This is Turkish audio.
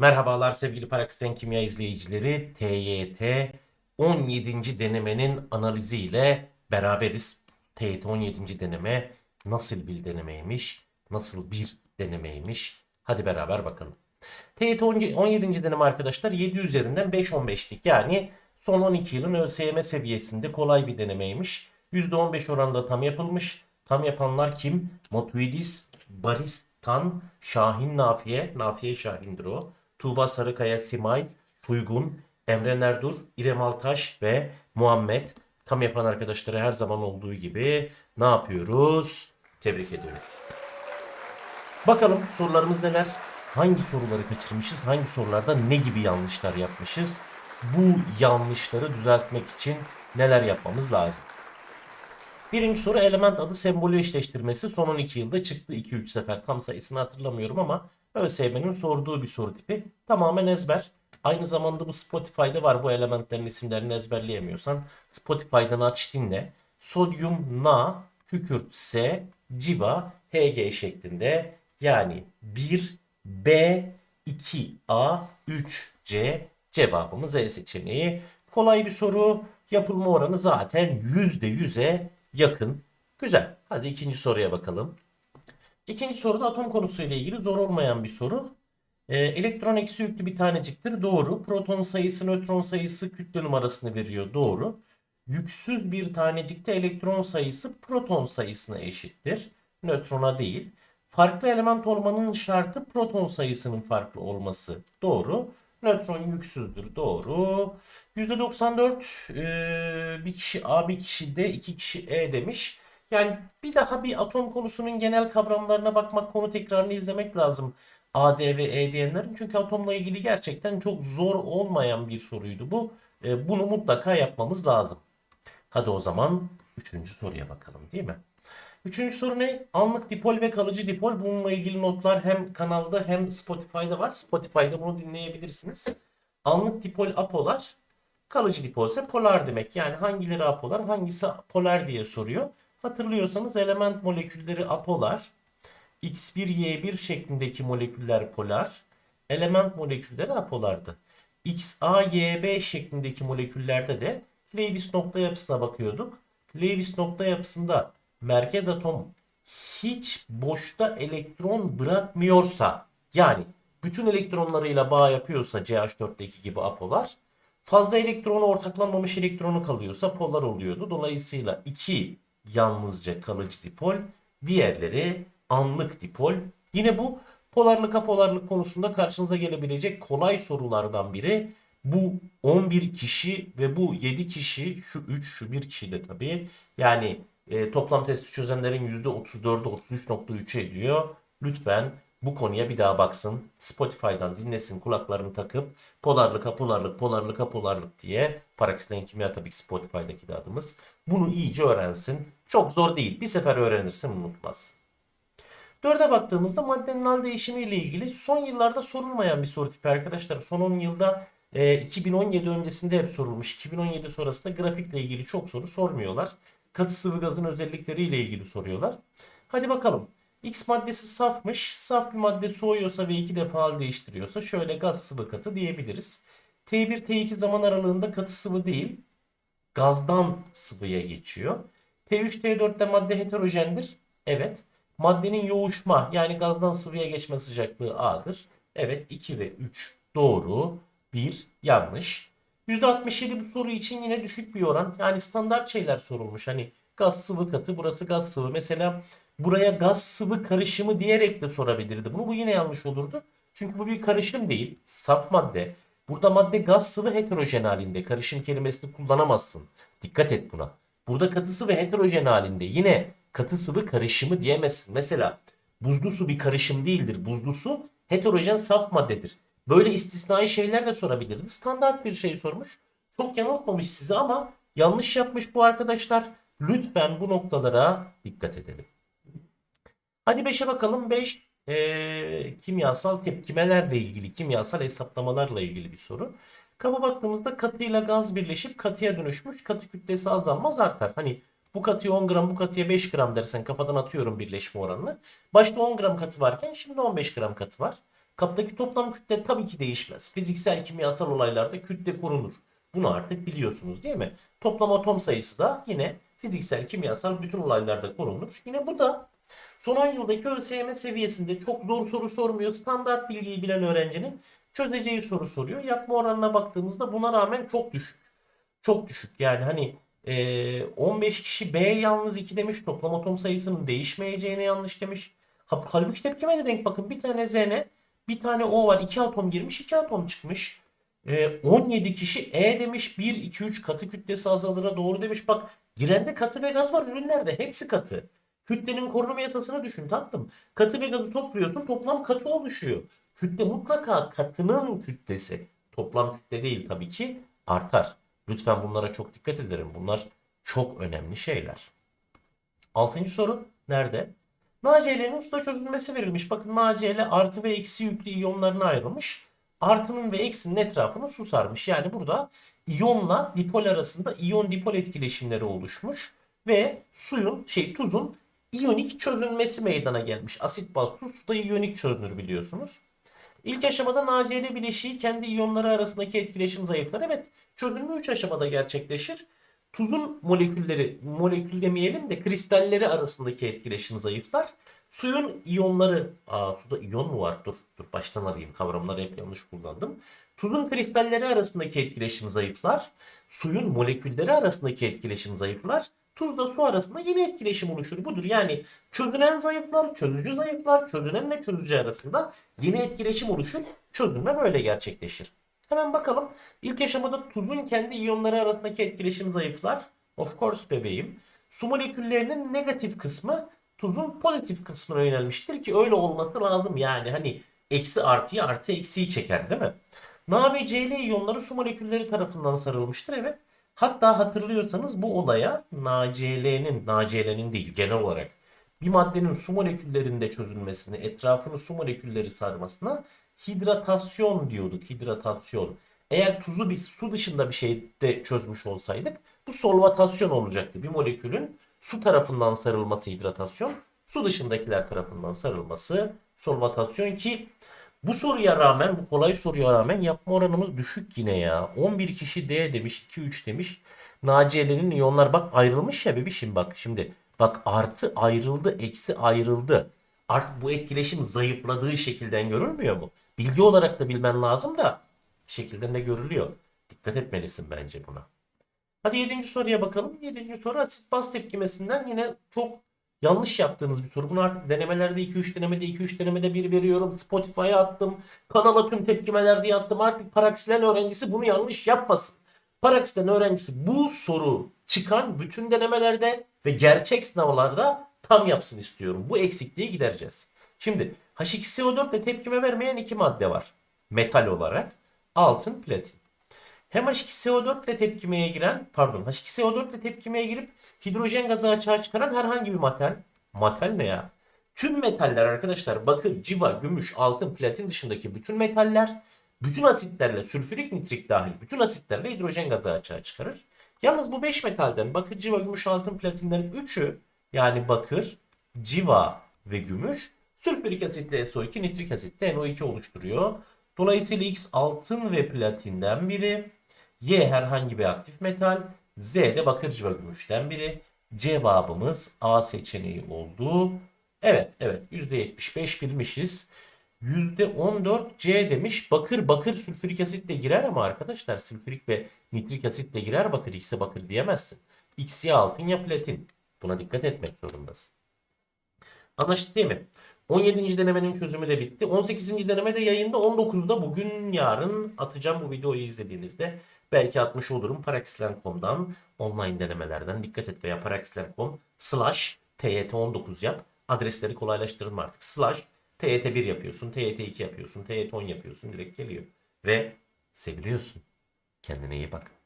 Merhabalar sevgili Parakisten Kimya izleyicileri. TYT 17. denemenin analiziyle beraberiz. TYT 17. deneme nasıl bir denemeymiş? Nasıl bir denemeymiş? Hadi beraber bakalım. TYT 17. deneme arkadaşlar 7 üzerinden 5-15'lik yani son 12 yılın ÖSYM seviyesinde kolay bir denemeymiş. %15 oranında tam yapılmış. Tam yapanlar kim? Matuidis, Baristan, Şahin Nafiye, Nafiye Şahin'dir o. Tuğba Sarıkaya, Simay, Tuygun, Emre Nerdur, İrem Altaş ve Muhammed. Tam yapan arkadaşları her zaman olduğu gibi ne yapıyoruz? Tebrik ediyoruz. Bakalım sorularımız neler? Hangi soruları kaçırmışız? Hangi sorularda ne gibi yanlışlar yapmışız? Bu yanlışları düzeltmek için neler yapmamız lazım? Birinci soru element adı sembolü eşleştirmesi son 12 yılda çıktı 2-3 sefer. Tam sayısını hatırlamıyorum ama ÖSYM'nin sorduğu bir soru tipi. Tamamen ezber. Aynı zamanda bu Spotify'da var bu elementlerin isimlerini ezberleyemiyorsan. Spotify'dan aç dinle. Sodyum Na, kükürt S, civa, Hg şeklinde. Yani 1, B, 2, A, 3, C cevabımız E seçeneği. Kolay bir soru. Yapılma oranı zaten %100'e yakın. Güzel. Hadi ikinci soruya bakalım. İkinci soruda atom konusuyla ilgili zor olmayan bir soru. Ee, elektron eksi yüklü bir taneciktir. Doğru. Proton sayısı, nötron sayısı kütle numarasını veriyor. Doğru. Yüksüz bir tanecikte elektron sayısı proton sayısına eşittir. Nötrona değil. Farklı element olmanın şartı proton sayısının farklı olması. Doğru. Nötron yüksüzdür. Doğru. %94 eee, bir kişi A bir kişi D iki kişi E demiş. Yani bir daha bir atom konusunun genel kavramlarına bakmak, konu tekrarını izlemek lazım. A, D ve E diyenlerin. Çünkü atomla ilgili gerçekten çok zor olmayan bir soruydu bu. E, bunu mutlaka yapmamız lazım. Hadi o zaman üçüncü soruya bakalım değil mi? Üçüncü soru ne? Anlık dipol ve kalıcı dipol. Bununla ilgili notlar hem kanalda hem Spotify'da var. Spotify'da bunu dinleyebilirsiniz. Anlık dipol apolar, kalıcı dipol ise polar demek. Yani hangileri apolar, hangisi polar diye soruyor. Hatırlıyorsanız element molekülleri apolar, X1Y1 şeklindeki moleküller polar, element molekülleri apolardı. XAYB şeklindeki moleküllerde de Lewis nokta yapısına bakıyorduk. Lewis nokta yapısında merkez atom hiç boşta elektron bırakmıyorsa yani bütün elektronlarıyla bağ yapıyorsa CH4'teki gibi apolar fazla elektronu ortaklanmamış elektronu kalıyorsa polar oluyordu. Dolayısıyla iki yalnızca kalıcı dipol diğerleri anlık dipol. Yine bu polarlık apolarlık konusunda karşınıza gelebilecek kolay sorulardan biri. Bu 11 kişi ve bu 7 kişi şu 3 şu 1 kişi de tabii yani e, toplam testi çözenlerin %34'ü 33.3 ediyor. Lütfen bu konuya bir daha baksın. Spotify'dan dinlesin kulaklarını takıp polarlık apolarlık polarlık diye Parakisten Kimya tabii ki Spotify'daki de adımız. Bunu iyice öğrensin. Çok zor değil. Bir sefer öğrenirsin unutmaz. Dörde baktığımızda maddenin hal değişimi ile ilgili son yıllarda sorulmayan bir soru tipi arkadaşlar. Son 10 yılda e, 2017 öncesinde hep sorulmuş. 2017 sonrasında grafikle ilgili çok soru sormuyorlar. Katı sıvı gazın özellikleriyle ilgili soruyorlar. Hadi bakalım. X maddesi safmış. Saf bir madde soğuyorsa ve iki defa hal değiştiriyorsa şöyle gaz sıvı katı diyebiliriz. T1 T2 zaman aralığında katı sıvı değil gazdan sıvıya geçiyor. T3 T4'te madde heterojendir. Evet. Maddenin yoğuşma yani gazdan sıvıya geçme sıcaklığı A'dır. Evet 2 ve 3 doğru. 1 yanlış. %67 bu soru için yine düşük bir oran. Yani standart şeyler sorulmuş. Hani gaz sıvı katı burası gaz sıvı. Mesela buraya gaz sıvı karışımı diyerek de sorabilirdi. Bunu bu yine yanlış olurdu. Çünkü bu bir karışım değil. Saf madde. Burada madde gaz sıvı heterojen halinde. Karışım kelimesini kullanamazsın. Dikkat et buna. Burada katı sıvı heterojen halinde. Yine katı sıvı karışımı diyemezsin. Mesela buzlu su bir karışım değildir. Buzlu su heterojen saf maddedir. Böyle istisnai şeyler de sorabilirdi. Standart bir şey sormuş. Çok yanıltmamış sizi ama yanlış yapmış bu arkadaşlar. Lütfen bu noktalara dikkat edelim. Hadi 5'e bakalım. 5 eee, kimyasal tepkimelerle ilgili, kimyasal hesaplamalarla ilgili bir soru. Kaba baktığımızda katıyla gaz birleşip katıya dönüşmüş. Katı kütlesi azalmaz artar. Hani bu katıya 10 gram, bu katıya 5 gram dersen kafadan atıyorum birleşme oranını. Başta 10 gram katı varken şimdi 15 gram katı var. Kaptaki toplam kütle tabii ki değişmez. Fiziksel kimyasal olaylarda kütle korunur. Bunu artık biliyorsunuz değil mi? Toplam atom sayısı da yine fiziksel kimyasal bütün olaylarda korunur. Yine bu da son 10 yıldaki ÖSYM seviyesinde çok zor soru sormuyor. Standart bilgiyi bilen öğrencinin çözeceği soru soruyor. Yapma oranına baktığımızda buna rağmen çok düşük. Çok düşük. Yani hani ee, 15 kişi B yalnız 2 demiş. Toplam atom sayısının değişmeyeceğine yanlış demiş. Ha- Halbuki tepkime de denk bakın. Bir tane Zn, bir tane O var. 2 atom girmiş, 2 atom çıkmış. Ee, 17 kişi E demiş. 1, 2, 3 katı kütlesi azalıra doğru demiş. Bak girende katı ve gaz var ürünlerde. Hepsi katı. Kütlenin korunma yasasını düşün tatlım. Katı ve gazı topluyorsun toplam katı oluşuyor. Kütle mutlaka katının kütlesi. Toplam kütle değil tabii ki artar. Lütfen bunlara çok dikkat edelim. Bunlar çok önemli şeyler. Altıncı soru nerede? NaCl'nin suda çözülmesi verilmiş. Bakın NaCl artı ve eksi yüklü iyonlarına ayrılmış. Artının ve eksinin etrafını su sarmış. Yani burada iyonla dipol arasında iyon dipol etkileşimleri oluşmuş. Ve suyun şey tuzun iyonik çözünmesi meydana gelmiş. Asit baz tuz suda iyonik çözünür biliyorsunuz. İlk aşamada NaCl bileşiği kendi iyonları arasındaki etkileşim zayıflar. Evet çözünme 3 aşamada gerçekleşir. Tuzun molekülleri, molekül demeyelim de kristalleri arasındaki etkileşim zayıflar. Suyun iyonları, aa suda iyon mu var? Dur, dur baştan arayayım. Kavramları hep yanlış kullandım. Tuzun kristalleri arasındaki etkileşim zayıflar. Suyun molekülleri arasındaki etkileşim zayıflar. Tuzla su arasında yeni etkileşim oluşur. Budur. Yani çözünen zayıflar, çözücü zayıflar, çözünenle çözücü arasında yeni etkileşim oluşur. Çözünme böyle gerçekleşir. Hemen bakalım. İlk aşamada tuzun kendi iyonları arasındaki etkileşim zayıflar. Of course bebeğim. Su moleküllerinin negatif kısmı tuzun pozitif kısmına yönelmiştir ki öyle olması lazım. Yani hani eksi artıya artı eksiyi çeker değil mi? Na ve Cl iyonları su molekülleri tarafından sarılmıştır. Evet. Hatta hatırlıyorsanız bu olaya NaCl'nin, NaCl'nin değil genel olarak bir maddenin su moleküllerinde çözülmesini, etrafını su molekülleri sarmasına hidratasyon diyorduk. Hidratasyon. Eğer tuzu biz su dışında bir şeyde çözmüş olsaydık bu solvatasyon olacaktı. Bir molekülün su tarafından sarılması hidratasyon, su dışındakiler tarafından sarılması solvatasyon ki bu soruya rağmen, bu kolay soruya rağmen yapma oranımız düşük yine ya. 11 kişi D demiş, 2 3 demiş. NaCl'nin iyonlar bak ayrılmış ya bebişim bak şimdi. Bak artı ayrıldı, eksi ayrıldı. Artık bu etkileşim zayıfladığı şekilden görülmüyor mu? Bilgi olarak da bilmen lazım da şekilden de görülüyor. Dikkat etmelisin bence buna. Hadi 7. soruya bakalım. 7. soru asit baz tepkimesinden yine çok yanlış yaptığınız bir soru. Bunu artık denemelerde 2-3 denemede 2-3 denemede bir veriyorum. Spotify'a attım. Kanala tüm tepkimelerde attım. Artık Paraksilen öğrencisi bunu yanlış yapmasın. Paraksilen öğrencisi bu soru çıkan bütün denemelerde ve gerçek sınavlarda tam yapsın istiyorum. Bu eksikliği gidereceğiz. Şimdi H2SO4 ile tepkime vermeyen iki madde var. Metal olarak. Altın, platin. Hem H2SO4 ile tepkimeye giren, pardon H2SO4 ile tepkimeye girip hidrojen gazı açığa çıkaran herhangi bir metal. Metal ne ya? Tüm metaller arkadaşlar bakır, civa, gümüş, altın, platin dışındaki bütün metaller bütün asitlerle sülfürik nitrik dahil bütün asitlerle hidrojen gazı açığa çıkarır. Yalnız bu 5 metalden bakır, civa, gümüş, altın, platinden 3'ü yani bakır, civa ve gümüş sülfürik asitle SO2, nitrik asitle NO2 oluşturuyor. Dolayısıyla X altın ve platinden biri, Y herhangi bir aktif metal, Z de bakır, civa, gümüşten biri. Cevabımız A seçeneği oldu. Evet, evet %75 bilmişiz. %14 C demiş. Bakır bakır sülfürik asitle girer ama arkadaşlar sülfürik ve nitrik asitle girer bakır. X'e bakır diyemezsin. X altın ya platin. Buna dikkat etmek zorundasın. Anlaştık değil mi? 17. denemenin çözümü de bitti. 18. deneme de yayında 19'da bugün yarın atacağım bu videoyu izlediğinizde. Belki atmış olurum Paraxlen.com'dan online denemelerden dikkat et veya Paraxlen.com slash TYT19 yap. Adresleri kolaylaştırın artık. Slash TYT1 yapıyorsun, TYT2 yapıyorsun, TYT10 yapıyorsun direkt geliyor. Ve seviliyorsun. Kendine iyi bak.